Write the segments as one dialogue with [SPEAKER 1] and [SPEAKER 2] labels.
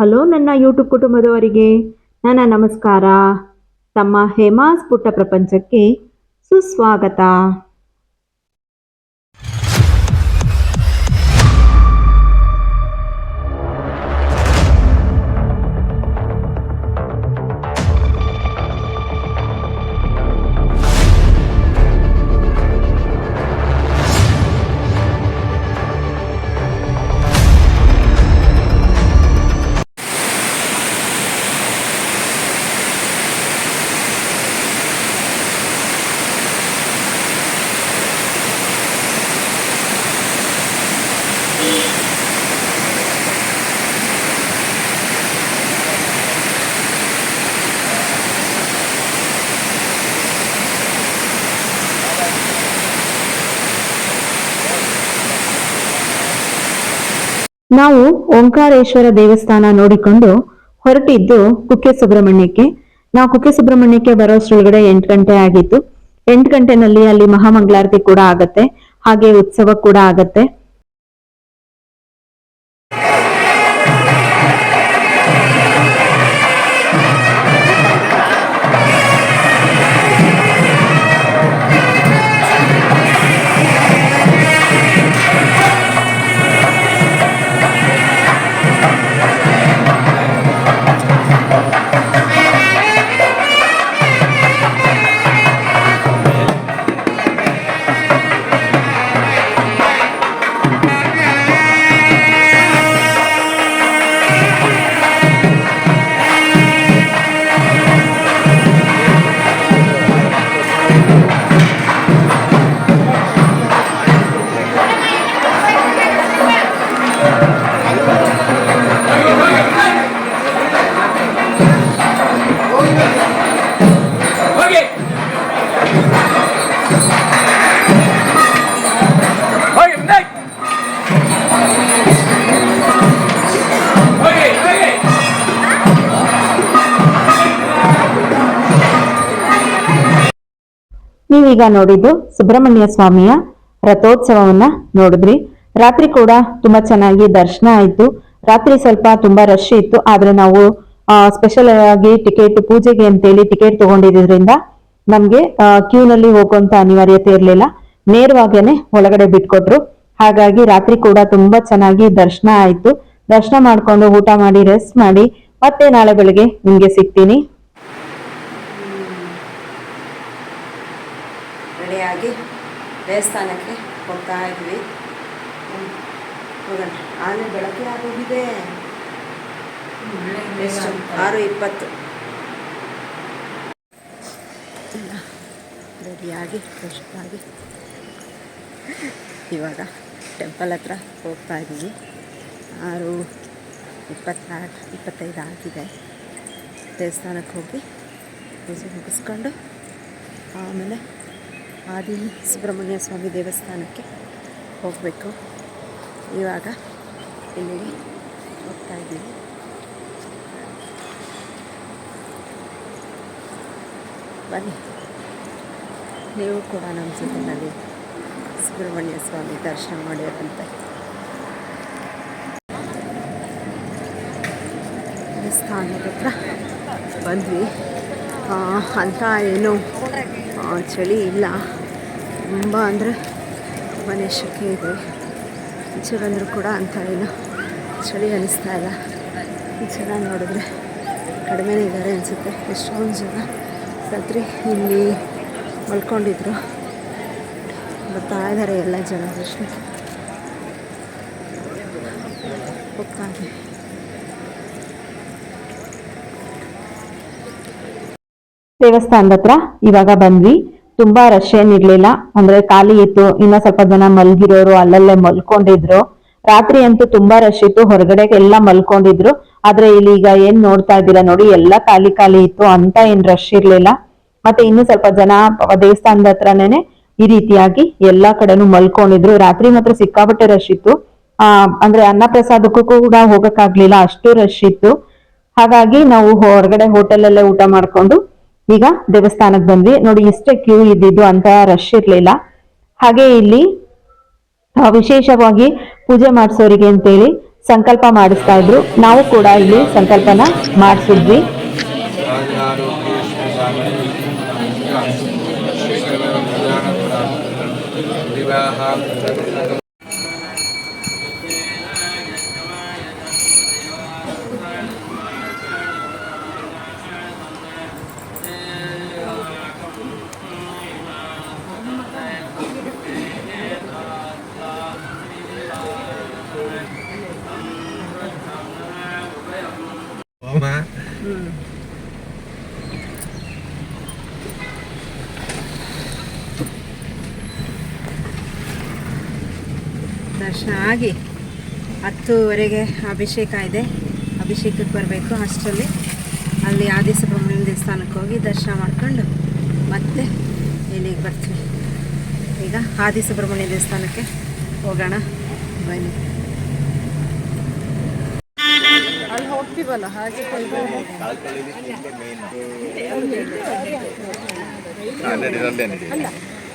[SPEAKER 1] Hello ನನ್ನ YouTube ಕುಟುಂಬದವರಿಗೆ ನನ್ನ ನಮಸ್ಕಾರ. ತಮ್ಮ ಹೇಮಾಸ್ ಪುಟ್ಟ ಪ್ರಪಂಚಕ್ಕೆ ಸುಸ್ವಾಗತ. ನಾವು ಓಂಕಾರೇಶ್ವರ ದೇವಸ್ಥಾನ ನೋಡಿಕೊಂಡು ಹೊರಟಿದ್ದು ಕುಕ್ಕೆ ಸುಬ್ರಹ್ಮಣ್ಯಕ್ಕೆ ನಾವು ಕುಕ್ಕೆ ಸುಬ್ರಹ್ಮಣ್ಯಕ್ಕೆ ಬರೋಷ್ಟ್ರೊಳಗಡೆ ಎಂಟು ಗಂಟೆ ಆಗಿತ್ತು. ಎಂಟು ಗಂಟೆನಲ್ಲಿ ಅಲ್ಲಿ ಮಹಾಮಂಗಳಾರತಿ ಕೂಡ ಆಗತ್ತೆ. ಹಾಗೆ ಉತ್ಸವ ಕೂಡ ಆಗತ್ತೆ. ನೀವೀಗ ನೋಡಿದ್ದು ಸುಬ್ರಹ್ಮಣ್ಯ ಸ್ವಾಮಿಯ ರಥೋತ್ಸವವನ್ನ ನೋಡಿದ್ರಿ. ರಾತ್ರಿ ಕೂಡ ತುಂಬಾ ಚೆನ್ನಾಗಿ ದರ್ಶನ ಆಯ್ತು. ರಾತ್ರಿ ಸ್ವಲ್ಪ ತುಂಬಾ ರಶ್ ಇತ್ತು. ಆದ್ರೆ ನಾವು ಸ್ಪೆಷಲ್ ಆಗಿ ಟಿಕೆಟ್ ಪೂಜೆಗೆ ಅಂತೇಳಿ ಟಿಕೆಟ್ ತಗೊಂಡಿದ್ರಿಂದ ನಮ್ಗೆ ಕ್ಯೂ ನಲ್ಲಿ ಹೋಗುವಂತ ಅನಿವಾರ್ಯತೆ ಇರಲಿಲ್ಲ. ನೇರವಾಗೇನೆ ಒಳಗಡೆ ಬಿಟ್ಕೊಟ್ರು. ಹಾಗಾಗಿ ರಾತ್ರಿ ಕೂಡ ತುಂಬಾ ಚೆನ್ನಾಗಿ ದರ್ಶನ ಆಯ್ತು. ದರ್ಶನ ಮಾಡ್ಕೊಂಡು ಊಟ ಮಾಡಿ ರೆಸ್ಟ್ ಮಾಡಿ, ಮತ್ತೆ ನಾಳೆ ಬೆಳಿಗ್ಗೆ ನಿಮ್ಗೆ ಸಿಗ್ತೀನಿ.
[SPEAKER 2] ರೆಡಿಯಾಗಿ ದೇವಸ್ಥಾನಕ್ಕೆ ಹೋಗ್ತಾ ಇದ್ವಿ. ಹೋಗೋಣ. ಆನೆ ಬೆಳಗ್ಗೆ ಆಗೋಗಿದೆ. ಎಷ್ಟು? ಆರು ಇಪ್ಪತ್ತು. ರೆಡಿಯಾಗಿ ಆಗಿ ಇವಾಗ ಟೆಂಪಲ್ ಹತ್ರ ಹೋಗ್ತಾ ಇದ್ದೀವಿ ಆರು ಇಪ್ಪತ್ತಾರು, ಇಪ್ಪತ್ತೈದು ಆಗಿದೆ. ದೇವಸ್ಥಾನಕ್ಕೆ ಹೋಗಿ ಪೂಜೆ ಮುಗಿಸ್ಕೊಂಡು ಆಮೇಲೆ ಆದಿ ಸುಬ್ರಹ್ಮಣ್ಯ ಸ್ವಾಮಿ ದೇವಸ್ಥಾನಕ್ಕೆ ಹೋಗಬೇಕು. ಇವಾಗ ಇಲ್ಲಿಗೆ ಹೋಗ್ತಾ ಇದ್ದೀವಿ. ಬನ್ನಿ. ನೀವು ಕೂಡ ನಮ್ಮ ಜೊತೆಯಲ್ಲಿ ಸುಬ್ರಹ್ಮಣ್ಯ ಸ್ವಾಮಿ ದರ್ಶನ ಮಾಡಿರಂತೆ ದೇವಸ್ಥಾನದ ಹತ್ರ ಬಂದ್ವಿ. ಅಂತ ಏನು ಚಳಿ ಇಲ್ಲ. ತುಂಬ ಅಂದರೆ ತುಂಬಾ ಶೆಕೆ ಇದೆ. ಬಂದರೂ ಕೂಡ ಅಂತ ಏನು ಚಳಿ ಅನ್ನಿಸ್ತಾ ಇಲ್ಲ. ಜನ ನೋಡಿದ್ರೆ ಕಡಿಮೆನೇ ಇದ್ದಾರೆ ಅನಿಸುತ್ತೆ. ಎಷ್ಟೊಂದು ಜನ ರಾತ್ರಿ ಇಲ್ಲಿ ಮಲ್ಕೊಂಡಿದ್ರು. ಬರ್ತಾ ಇದ್ದಾರೆ ಎಲ್ಲ ಜನ ದರ್ಶನಕ್ಕೆ. ಹೋಗ್ತಾ ಇದ್ದೀವಿ
[SPEAKER 1] ದೇವಸ್ಥಾನದ ಹತ್ರ ಇವಾಗ ಬಂದ್ವಿ. ತುಂಬಾ ರಶ್ ಏನಿರ್ಲಿಲ್ಲ ಅಂದ್ರೆ ಖಾಲಿ ಇತ್ತು. ಇನ್ನ ಸ್ವಲ್ಪ ಜನ ಮಲ್ಗಿರೋರು ಅಲ್ಲಲ್ಲೇ ಮಲ್ಕೊಂಡಿದ್ರು. ರಾತ್ರಿ ಅಂತೂ ತುಂಬಾ ರಶ್ ಇತ್ತು. ಹೊರಗಡೆ ಎಲ್ಲ ಮಲ್ಕೊಂಡಿದ್ರು. ಆದ್ರೆ ಇಲ್ಲಿ ಈಗ ಏನ್ ನೋಡ್ತಾ ಇದ್ದೀರಾ ನೋಡಿ, ಎಲ್ಲ ಖಾಲಿ ಖಾಲಿ ಇತ್ತು. ಅಂತ ಏನ್ ರಶ್ ಇರ್ಲಿಲ್ಲ. ಮತ್ತೆ ಇನ್ನು ಸ್ವಲ್ಪ ಜನ ದೇವಸ್ಥಾನದ ಹತ್ರನೇನೆ ಈ ರೀತಿಯಾಗಿ ಎಲ್ಲಾ ಕಡೆನೂ ಮಲ್ಕೊಂಡಿದ್ರು. ರಾತ್ರಿ ಮಾತ್ರ ಸಿಕ್ಕಾಪಟ್ಟೆ ರಶ್ ಇತ್ತು. ಆ, ಅಂದ್ರೆ ಅನ್ನ ಪ್ರಸಾದಕ್ಕೂ ಕೂಡ ಹೋಗಕ್ಕಾಗ್ಲಿಲ್ಲ. ಅಷ್ಟು ರಶ್ ಇತ್ತು. ಹಾಗಾಗಿ ನಾವು ಹೊರಗಡೆ ಹೋಟೆಲ್ ಅಲ್ಲೇ ಊಟ ಮಾಡ್ಕೊಂಡು ಈಗ ದೇವಸ್ಥಾನಕ್ಕೆ ಬಂದ್ವಿ. ನೋಡಿ ಎಷ್ಟೇ ಕ್ಯೂ ಇದ್ದಿದ್ದು ಅಂತ ರಶ್ ಇರ್ಲಿಲ್ಲ. ಹಾಗೆ ಇಲ್ಲಿ ವಿಶೇಷವಾಗಿ ಪೂಜೆ ಮಾಡಿಸೋರಿಗೆ ಅಂತೇಳಿ ಸಂಕಲ್ಪ ಮಾಡಿಸ್ತಾ ಇದ್ರು. ನಾವು ಕೂಡ ಇಲ್ಲಿ ಸಂಕಲ್ಪನ ಮಾಡಿಸಿದ್ವಿ.
[SPEAKER 2] ದರ್ಶನ ಆಗಿ ಹತ್ತುವರೆಗೆ ಅಭಿಷೇಕ ಇದೆ. ಅಭಿಷೇಕಕ್ಕೆ ಬರಬೇಕು ಅಷ್ಟರಲ್ಲಿ ಅಲ್ಲಿ ಆದಿ ಸುಬ್ರಹ್ಮಣ್ಯ ದೇವಸ್ಥಾನಕ್ಕೆ ಹೋಗಿ ದರ್ಶನ ಮಾಡಿಕೊಂಡು ಮತ್ತೆ ಇಲ್ಲಿಗೆ ಬರ್ತೀವಿ. ಈಗ ಆದಿ ಸುಬ್ರಹ್ಮಣ್ಯ ದೇವಸ್ಥಾನಕ್ಕೆ ಹೋಗೋಣ. ಬನ್ನಿ. ಅಲ್ಲಿ ಹೋಗ್ತೀವಲ್ಲ? ಹಾಗೆ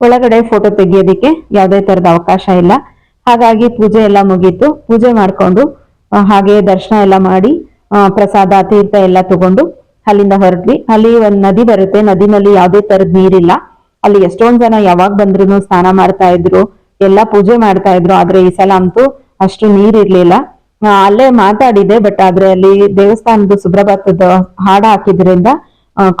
[SPEAKER 1] ಒಳಗಡೆ ಫೋಟೋ ತೆಗಿಯೋದಿಕ್ಕೆ ಯಾವುದೇ ತರದ ಅವಕಾಶ ಇಲ್ಲ. ಹಾಗಾಗಿ ಪೂಜೆ ಎಲ್ಲ ಮುಗೀತು. ಪೂಜೆ ಮಾಡ್ಕೊಂಡು ಹಾಗೆ ದರ್ಶನ ಎಲ್ಲ ಮಾಡಿ ಪ್ರಸಾದ ತೀರ್ಥ ಎಲ್ಲ ತಗೊಂಡು ಅಲ್ಲಿಂದ ಹೊರಟ್ವಿ. ಅಲ್ಲಿ ಒಂದ್ ನದಿ ಬರುತ್ತೆ. ನದಿನಲ್ಲಿ ಯಾವುದೇ ತರದ ನೀರಿಲ್ಲ. ಅಲ್ಲಿ ಎಷ್ಟೊಂದ್ ಜನ ಯಾವಾಗ ಬಂದ್ರು ಸ್ನಾನ ಮಾಡ್ತಾ ಇದ್ರು ಎಲ್ಲಾ ಪೂಜೆ ಮಾಡ್ತಾ ಇದ್ರು. ಆದ್ರೆ ಈ ಸಲ ಅಂತೂ ಅಷ್ಟು ನೀರಿರ್ಲಿಲ್ಲ. ಆ, ಅಲ್ಲೇ ಮಾತಾಡಿದೆ ಬಟ್ ಆದ್ರೆ ಅಲ್ಲಿ ದೇವಸ್ಥಾನದ ಸುಬ್ರಭಾತದ ಹಾಡ ಹಾಕಿದ್ರಿಂದ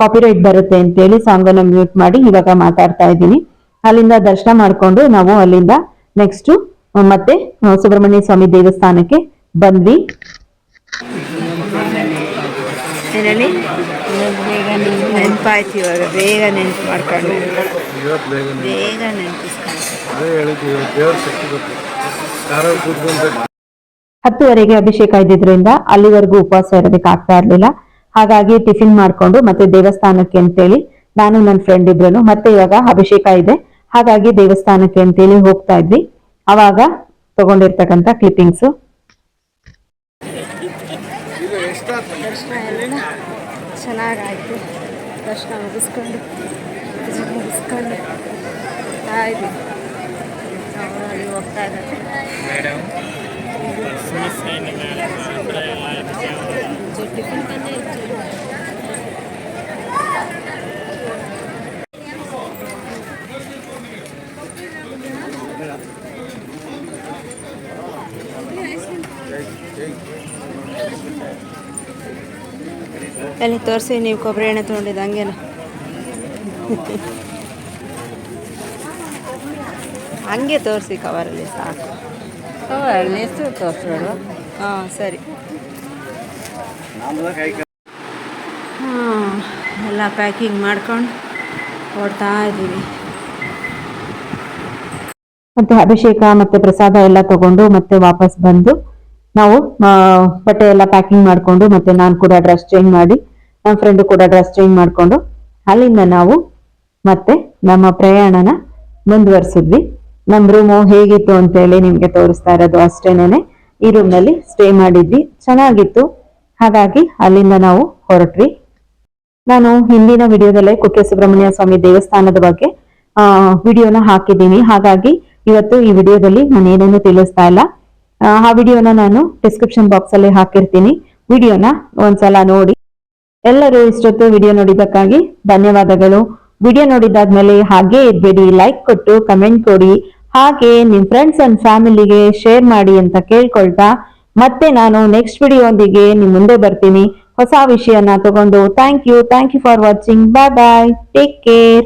[SPEAKER 1] ಕಾಪಿರೈಟ್ ಬರುತ್ತೆ ಅಂತೇಳಿ ಸಾಂಗ್ ಅನ್ನ ಮ್ಯೂಟ್ ಮಾಡಿ ಇವಾಗ ಮಾತಾಡ್ತಾ ಇದ್ದೀನಿ. ಅಲ್ಲಿಂದ ದರ್ಶನ ಮಾಡ್ಕೊಂಡು ನಾವು ಅಲ್ಲಿಂದ ನೆಕ್ಸ್ಟ್ ಮತ್ತೆ ಸುಬ್ರಹ್ಮಣ್ಯ ಸ್ವಾಮಿ ದೇವಸ್ಥಾನಕ್ಕೆ ಬಂದ್ವಿ.
[SPEAKER 2] ನೆನಪಾಯ್ತು ಇವಾಗ ಬೇಗ ನೆನಪು ಮಾಡ್ಕೊಂಡು.
[SPEAKER 3] ಬೇಗ
[SPEAKER 2] ನೆನಪಿಸ್ಕೊಂಡು.
[SPEAKER 1] ಹತ್ತುವರೆಗೆ ಅಭಿಷೇಕ ಇದ್ದಿದ್ರಿಂದ ಅಲ್ಲಿವರೆಗೂ ಉಪವಾಸ ಇರೋದಕ್ಕೆ ಆಗ್ತಾ ಇರ್ಲಿಲ್ಲ. ಹಾಗಾಗಿ ಟಿಫಿನ್ ಮಾಡ್ಕೊಂಡು ಮತ್ತೆ ದೇವಸ್ಥಾನಕ್ಕೆ ಅಂತೇಳಿ ನಾನು ನನ್ನ ಫ್ರೆಂಡ್ ಇಬ್ರು ಮತ್ತೆ ಇವಾಗ ಅಭಿಷೇಕ ಇದೆ. ಹಾಗಾಗಿ ದೇವಸ್ಥಾನಕ್ಕೆ ಅಂತೇಳಿ ಹೋಗ್ತಾ ಇದ್ವಿ. ಅವಾಗ ತಗೊಂಡಿರ್ತಕ್ಕಂಥ ಕ್ಲಿಪ್ಪಿಂಗ್ಸ್
[SPEAKER 2] ಚೆನ್ನಾಗಾಯ್ತು. ದರ್ಶನ ಮುಗಿಸ್ಕೊಂಡು ಮುಗಿಸ್ಕೊಂಡು ಅಲ್ಲಿ ಹೋಗ್ತಾ ಇದ್ದಾರೆ. ಅಲ್ಲಿ ತೋರಿಸಿ ನೀವು ಕೊಬ್ಬರಿ ಎಣ್ಣೆ ತೊಗೊಂಡಿದ್ದು ಹಂಗೇನ. ಹಂಗೆ ತೋರಿಸಿ ಕವರಲ್ಲಿ ಸಾಕು. ಹಾಂ ಸರಿ. ಹಾಂ ಎಲ್ಲ ಪ್ಯಾಕಿಂಗ್ ಮಾಡ್ಕೊಂಡು ಹೊಡ್ತಾ ಇದ್ದೀವಿ.
[SPEAKER 1] ಮತ್ತೆ ಅಭಿಷೇಕ ಮತ್ತೆ ಪ್ರಸಾದ ಎಲ್ಲ ತಗೊಂಡು ಮತ್ತೆ ವಾಪಸ್ ಬಂದು ನಾವು ಬಟ್ಟೆ ಎಲ್ಲ ಪ್ಯಾಕಿಂಗ್ ಮಾಡ್ಕೊಂಡು ಮತ್ತೆ ನಾನು ಕೂಡ ಡ್ರೆಸ್ ಚೇಂಜ್ ಮಾಡಿ ನಮ್ಮ ಫ್ರೆಂಡ್ ಕೂಡ ಡ್ರೆಸ್ ಚೇಂಜ್ ಮಾಡ್ಕೊಂಡು ಅಲ್ಲಿಂದ ನಾವು ಮತ್ತೆ ನಮ್ಮ ಪ್ರಯಾಣನ ಮುಂದುವರಿಸಿದ್ವಿ. ನಮ್ಮ ರೂಮು ಹೇಗಿತ್ತು ಅಂತ ಹೇಳಿ ನಿಮ್ಗೆ ತೋರಿಸ್ತಾ ಇರೋದು ಅಷ್ಟೇನೆ ಈ ರೂಮ್ನಲ್ಲಿ ಸ್ಟೇ ಮಾಡಿದ್ವಿ. ಚೆನ್ನಾಗಿತ್ತು. ಹಾಗಾಗಿ ಅಲ್ಲಿಂದ ನಾವು ಹೊರಟ್ವಿ. ನಾನು ಹಿಂದಿನ ವಿಡಿಯೋದಲ್ಲೇ ಕುಕ್ಕೆ ಸುಬ್ರಹ್ಮಣ್ಯ ಸ್ವಾಮಿ ದೇವಸ್ಥಾನದ ಬಗ್ಗೆ ಆ ವಿಡಿಯೋನ ಹಾಕಿದ್ದೀನಿ. ಹಾಗಾಗಿ ಇವತ್ತು ಈ ವಿಡಿಯೋದಲ್ಲಿ ನಾನು ಏನೇನು ತಿಳಿಸ್ತಾ ಇಲ್ಲ. ಆ, ಆ ವಿಡಿಯೋನ ನಾನು ಡಿಸ್ಕ್ರಿಪ್ಷನ್ ಬಾಕ್ಸ್ ಅಲ್ಲಿ ಹಾಕಿರ್ತೀನಿ. ವಿಡಿಯೋನ ಒಂದ್ಸಲ ನೋಡಿ. ಎಲ್ಲರೂ ಇಷ್ಟೊತ್ತು ವಿಡಿಯೋ ನೋಡಿದ್ದಕ್ಕಾಗಿ ಧನ್ಯವಾದಗಳು. ವಿಡಿಯೋ ನೋಡಿದಾದ್ಮೇಲೆ ಹಾಗೆ ಇರ್ಬೇಡಿ. ಲೈಕ್ ಕೊಟ್ಟು ಕಮೆಂಟ್ ಕೊಡಿ. ಹಾಗೆ ನಿಮ್ಮ ಫ್ರೆಂಡ್ಸ್ ಅಂಡ್ ಫ್ಯಾಮಿಲಿಗೆ ಶೇರ್ ಮಾಡಿ ಅಂತ ಕೇಳ್ಕೊಳ್ತಾ ಮತ್ತೆ ನಾನು ನೆಕ್ಸ್ಟ್ ವಿಡಿಯೋ ನಿಮ್ಮ ನಿಮ್ ಮುಂದೆ ಬರ್ತೀನಿ. ಹೊಸ ವಿಷಯನ ತಗೊಂಡು. Thank you thank you for watching bye bye take care